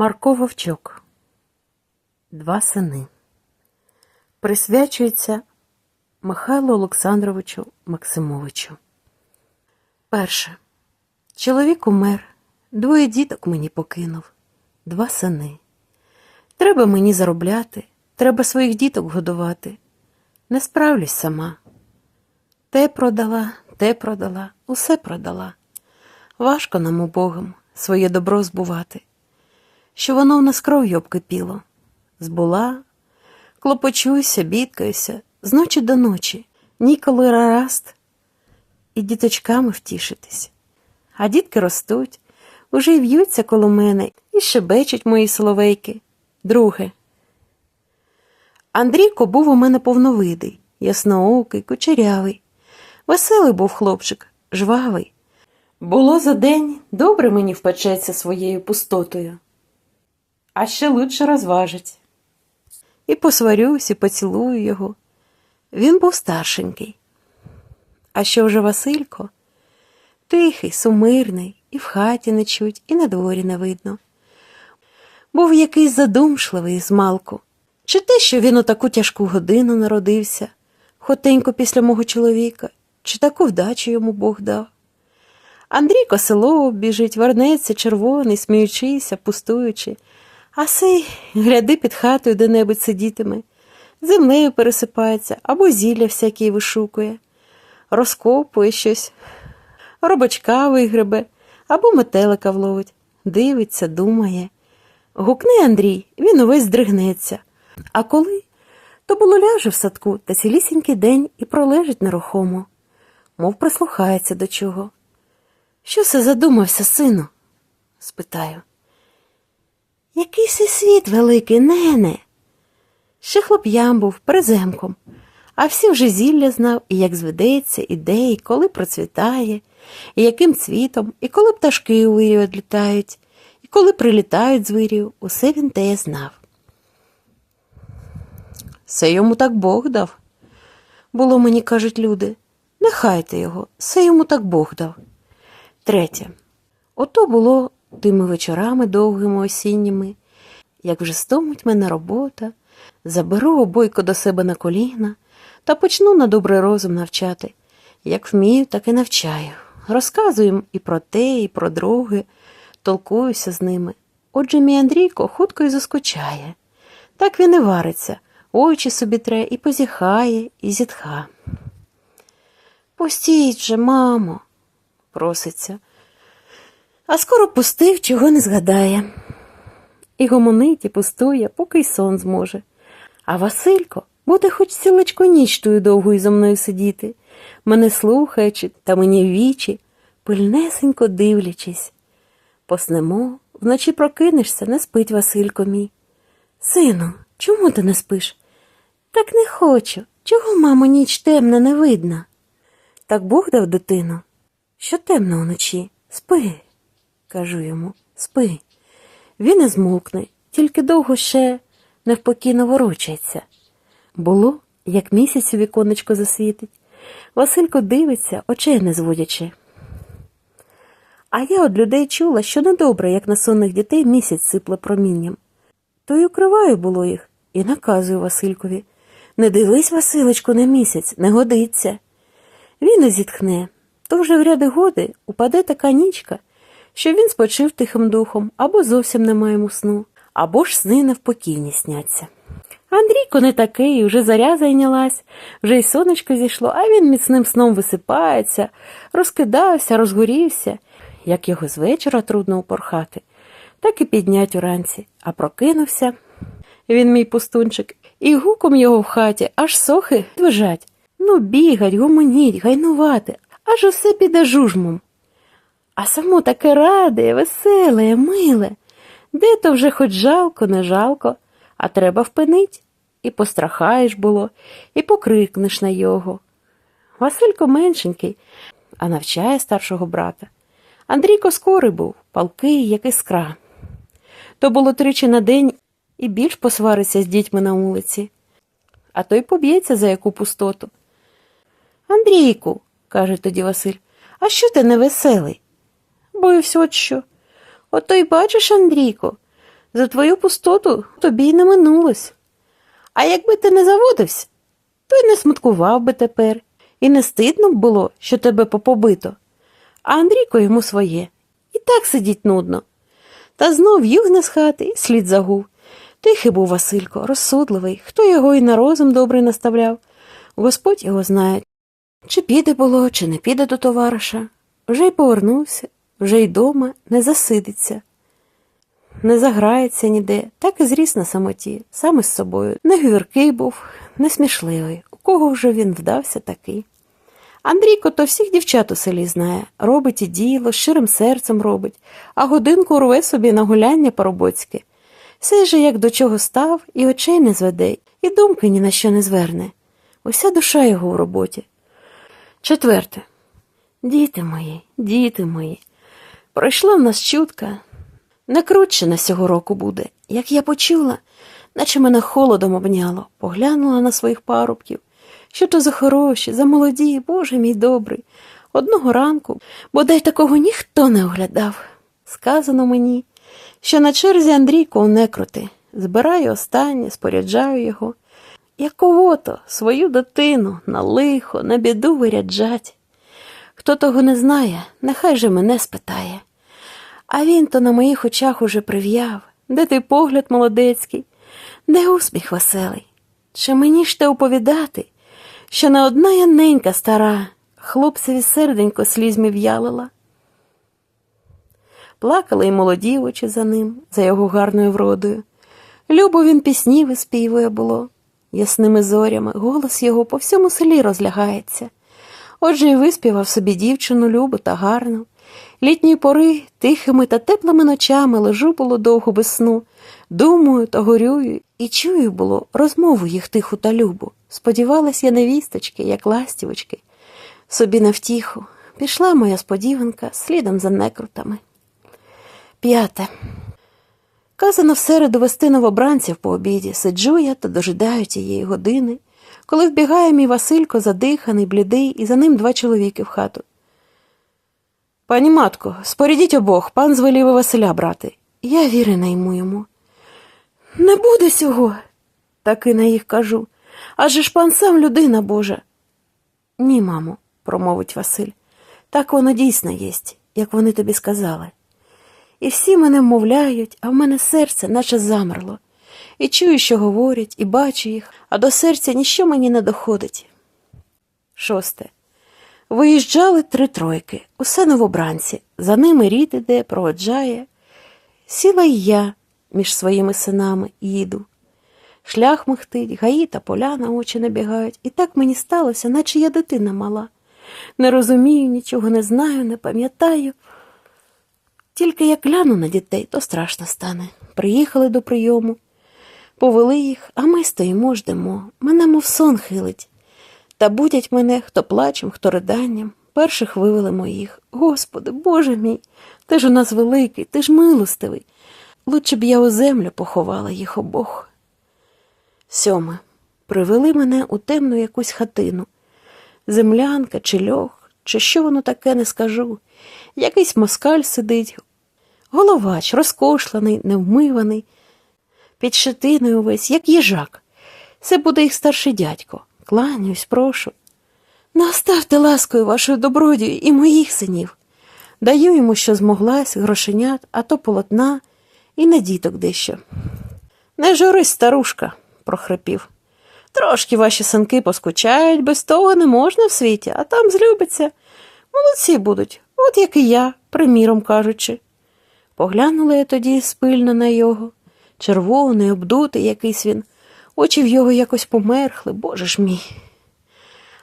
Марко Вовчок. Два сини. Присвячується Михайлу Олександровичу Максимовичу. Перше. Чоловік умер, двоє діток мені покинув, два сини. Треба мені заробляти, треба своїх діток годувати. Не справлюсь сама. Те продала, те продала, усе продала. Важко нам убогим своє добро збувати що воно в нас кров'ю обкипіло. Збула, клопочуйся, бідкаюся, з ночі до ночі, ніколи рараст, і діточками втішитись. А дітки ростуть, уже й в'ються коло мене і шебечуть мої соловейки. Друге. Андрійко був у мене повновидий, ясноокий, кучерявий. Веселий був хлопчик, жвавий. Було за день добре мені впечеться своєю пустотою а ще лучше розважить. І посварюсь, і поцілую його. Він був старшенький. А що вже Василько? Тихий, сумирний, і в хаті не чуть, і на дворі не видно. Був якийсь задумшливий змалку. Чи те, що він у таку тяжку годину народився, хотенько після мого чоловіка, чи таку вдачу йому Бог дав. Андрійко село обіжить, вернеться червоний, сміючися, пустуючи. А сей, гляди під хатою де-небудь сидітиме, землею пересипається або зілля всякі вишукує, розкопує щось, робочка вигребе або метелика вловить, дивиться, думає. Гукне Андрій, він увесь здригнеться. А коли? То було ляже в садку та цілісінький день і пролежить нерухомо, мов прислухається до чого. Що се задумався, сину? спитаю. Який си світ великий, нене. Ще хлоп'ям був приземком, а всі вже зілля знав, і як зведеться, і де, і коли процвітає, і яким цвітом, і коли пташки у вирі відлітають, і коли прилітають з вирів, усе він те знав. Все йому так Бог дав. Було мені кажуть люди, нехайте його, все йому так Бог дав. Третє. Ото було тими вечорами довгими осінніми, як вже стомить мене робота, заберу обойко до себе на коліна та почну на добрий розум навчати. Як вмію, так і навчаю. Розказую їм і про те, і про друге, толкуюся з ними. Отже, мій Андрійко хутко й заскучає. Так він і вариться, очі собі тре і позіхає, і зітха. Пустіть же, мамо, проситься а скоро пустив, чого не згадає. І гомонить, і пустує, поки й сон зможе. А Василько буде хоч цілечко ніч тою довгою зо мною сидіти, мене слухаючи та мені вічі, пильнесенько дивлячись. Поснемо, вночі прокинешся, не спить Василько мій. Сину, чому ти не спиш? Так не хочу. Чого, мамо, ніч темна не видна? Так Бог дав дитину. Що темно вночі? Спи кажу йому, спи. Він і змовкне, тільки довго ще невпокійно ворочається. Було, як місяць у віконечко засвітить. Василько дивиться, очей не зводячи. А я од людей чула, що недобре, як на сонних дітей місяць сипле промінням. То й укриваю було їх і наказую Василькові не дивись, Василечку, на місяць, не годиться. Він і зітхне, то вже в ряди годи упаде така нічка, що він спочив тихим духом, або зовсім немає йому сну, або ж сни невпокійні сняться. Андрійко не такий, вже заря зайнялась, вже й сонечко зійшло, а він міцним сном висипається, розкидався, розгорівся, як його з вечора трудно упорхати, так і піднять уранці, а прокинувся. Він мій пустунчик, і гуком його в хаті аж сохи движать. Ну, бігать, гомоніть, гайнувати, аж усе піде жужмом. А само таке раде, веселе, миле. Де то вже хоч жалко, не жалко, а треба впинить. І пострахаєш було, і покрикнеш на його. Василько меншенький, а навчає старшого брата. Андрійко скорий був, палкий, як іскра. То було тричі на день і більш посвариться з дітьми на вулиці, а той поб'ється за яку пустоту. Андрійку, каже тоді Василь, а що ти невеселий? Боюсь, от що. Ото й бачиш, Андрійко, За твою пустоту тобі й не минулось. А якби ти не заводився, то й не смуткував би тепер, і не стидно б було, що тебе попобито. А Андрійко йому своє. І так сидіть нудно. Та знов югне з хати і слід загув. Тихий був Василько, розсудливий, хто його і на розум добрий наставляв. Господь його знає, чи піде було, чи не піде до товариша. Вже й повернувся, вже й дома не засидиться, не заграється ніде, так і зріс на самоті, сам із собою. Не гвіркий був, не смішливий. У кого вже він вдався такий. Андрійко то всіх дівчат у селі знає, робить і діло, щирим серцем робить, а годинку рве собі на гуляння по-роботськи. Все же як до чого став, і очей не зведе, і думки ні на що не зверне. Уся душа його в роботі. Четверте. Діти мої, діти мої, пройшла в нас чутка. Накручена сього року буде. Як я почула, наче мене холодом обняло, поглянула на своїх парубків. Що то за хороші, за молоді, Боже мій добрий. Одного ранку, бодай такого ніхто не оглядав. Сказано мені, що на черзі Андрійко у некрути. Збираю останнє, споряджаю його. Як кого-то свою дитину на лихо, на біду виряджать. Хто того не знає, нехай же мене спитає. А він то на моїх очах уже прив'яв, де той погляд молодецький, де усміх веселий. Чи мені ж те оповідати, що не одна я ненька стара, хлопцеві серденько слізьми в'ялила? Плакали й молоді очі за ним, за його гарною вродою. Любо він пісні виспівує було, ясними зорями, голос його по всьому селі розлягається. Отже, й виспівав собі дівчину любу та гарну. Літньої пори тихими та теплими ночами лежу було довго без сну, думаю та горюю, і чую було розмову їх тиху та любу. Сподівалась я невісточки, як ластівочки. Собі на втіху пішла моя сподіванка слідом за некрутами. П'яте. Казано в середу вести новобранців по обіді. Сиджу я та дожидаю тієї години, коли вбігає мій Василько задиханий, блідий, і за ним два чоловіки в хату. Пані матко, спорядіть обох, пан звелів і Василя брати. Я віри найму йому. Не буде сього, таки на їх кажу. Адже ж пан сам людина Божа. Ні, мамо, промовить Василь. Так воно дійсно єсть, як вони тобі сказали. І всі мене вмовляють, а в мене серце наче замерло. І чую, що говорять, і бачу їх, а до серця ніщо мені не доходить. Шосте. Виїжджали три тройки, усе новобранці, за ними рід іде, проводжає. Сіла й я між своїми синами їду. Шлях михтить, гаї та поля на очі набігають, і так мені сталося, наче я дитина мала. Не розумію, нічого не знаю, не пам'ятаю. Тільки як гляну на дітей, то страшно стане. Приїхали до прийому, повели їх, а ми стоїмо, ждемо. Мене мов сон хилить. Та будять мене хто плачем, хториданням. Перших вивели моїх. Господи, Боже мій, ти ж у нас великий, ти ж милостивий. Лучше б я у землю поховала їх обох. Сьоме. Привели мене у темну якусь хатину. Землянка чи льох, чи що воно таке не скажу. Якийсь москаль сидить, головач, розкошлений, невмиваний, під щетиною весь, як їжак. Це буде їх старший дядько. Кланяюсь, прошу. Наставте ласкою вашою добродію і моїх синів. Даю йому, що змоглась, грошенят, а то полотна і на діток дещо. Не журись, старушка, прохрипів. Трошки ваші синки поскучають, без того не можна в світі, а там злюбиться. Молодці будуть, от як і я, приміром кажучи. Поглянула я тоді спильно на його, червоний, обдутий якийсь він, очі в його якось померхли, боже ж мій.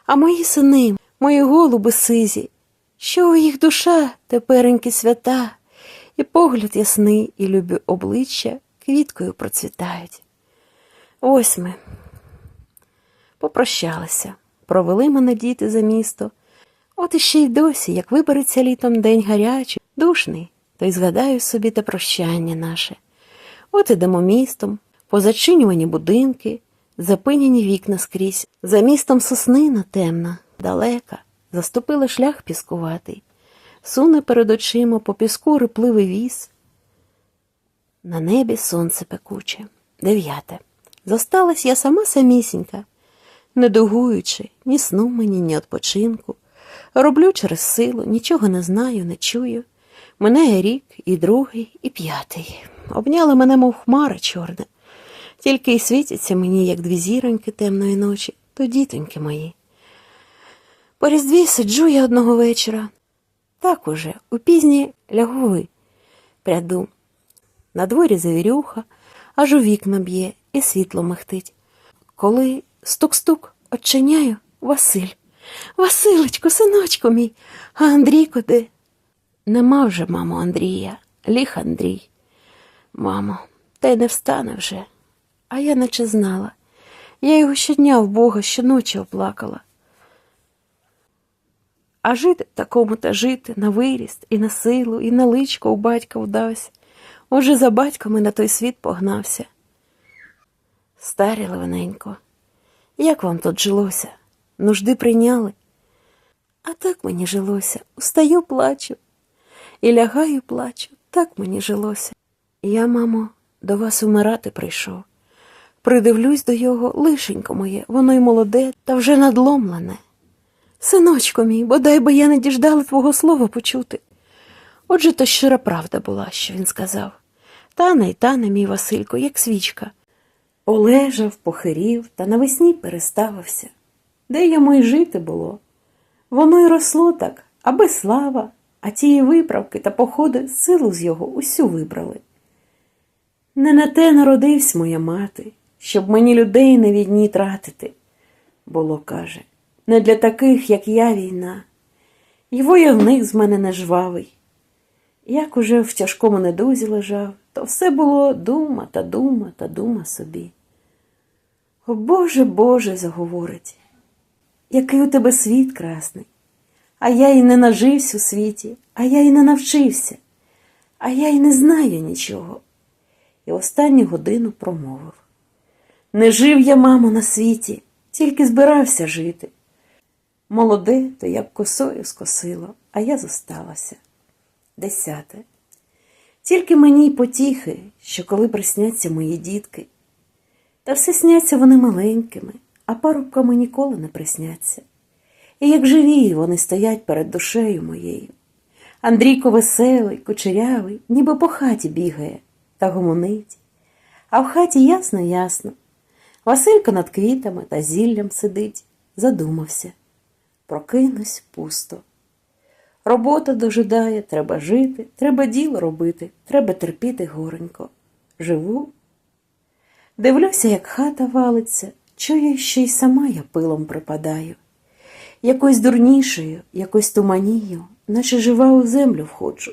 А мої сини, мої голуби сизі, що у їх душа тепереньки свята, і погляд ясний, і любі обличчя квіткою процвітають. Ось ми. Попрощалися, провели мене діти за місто. От іще й досі, як вибереться літом день гарячий, душний, то й згадаю собі те прощання наше. От ідемо містом, позачинювані будинки, запиняні вікна скрізь, за містом соснина темна, далека, заступили шлях піскуватий, суне перед очима по піску рипливий віз. На небі сонце пекуче. Дев'яте. Зосталась я сама самісінька, не дугуючи ні сну мені, ні відпочинку. Роблю через силу, нічого не знаю, не чую. Минає рік, і другий, і п'ятий. Обняла мене, мов хмара чорна. Тільки й світяться мені, як дві зіроньки темної ночі, то дітоньки мої. По різдві сиджу я одного вечора. Так уже, у пізні лягови пряду. На дворі завірюха, аж у вікна б'є і світло мехтить. Коли стук-стук очиняю Василь. Василечко, синочко мій, а Андрійко де? Нема вже, мамо, Андрія, ліх Андрій. Мамо, та й не встане вже. А я наче знала. Я його щодня в Бога щоночі оплакала. А жити такому та жити на виріст, і на силу, і на личко у батька вдався. Уже за батьком і на той світ погнався. Старі Левененько, як вам тут жилося? Нужди прийняли? А так мені жилося, устаю, плачу. І лягаю, плачу, так мені жилося. Я, мамо, до вас умирати прийшов. Придивлюсь до його лишенько моє, воно й молоде, та вже надломлене. Синочко мій, бодай би я не діждала твого слова почути. Отже, то щира правда була, що він сказав. Тане й тане, мій Василько, як свічка. Полежав, похирів та навесні переставився. Де йому й жити було? Воно й росло так, аби слава, а тії виправки та походи силу з його усю вибрали. Не на те народився моя мати, щоб мені людей на війні тратити, було каже, не для таких, як я, війна, й войовник з мене не жвавий. Як уже в тяжкому недузі лежав, то все було дума та дума та дума собі. О Боже, Боже, заговорить, який у тебе світ красний, а я й не нажився у світі, а я й не навчився, а я й не знаю нічого. І останню годину промовив. Не жив я, мамо, на світі, тільки збирався жити. Молоде, то я б косою скосило, а я зосталася. Десяте. Тільки мені й потіхи, що коли присняться мої дітки, та все сняться вони маленькими, а парубками ніколи не присняться. І як живі вони стоять перед душею моєю. Андрійко веселий, кучерявий, ніби по хаті бігає та гомонить. А в хаті ясно ясно. Василько над квітами та зіллям сидить, задумався. Прокинусь пусто. Робота дожидає, треба жити, треба діло робити, треба терпіти горенько. Живу. Дивлюся, як хата валиться, чую, що й сама я пилом припадаю. Якось дурнішою, якось туманію, наче жива у землю входжу,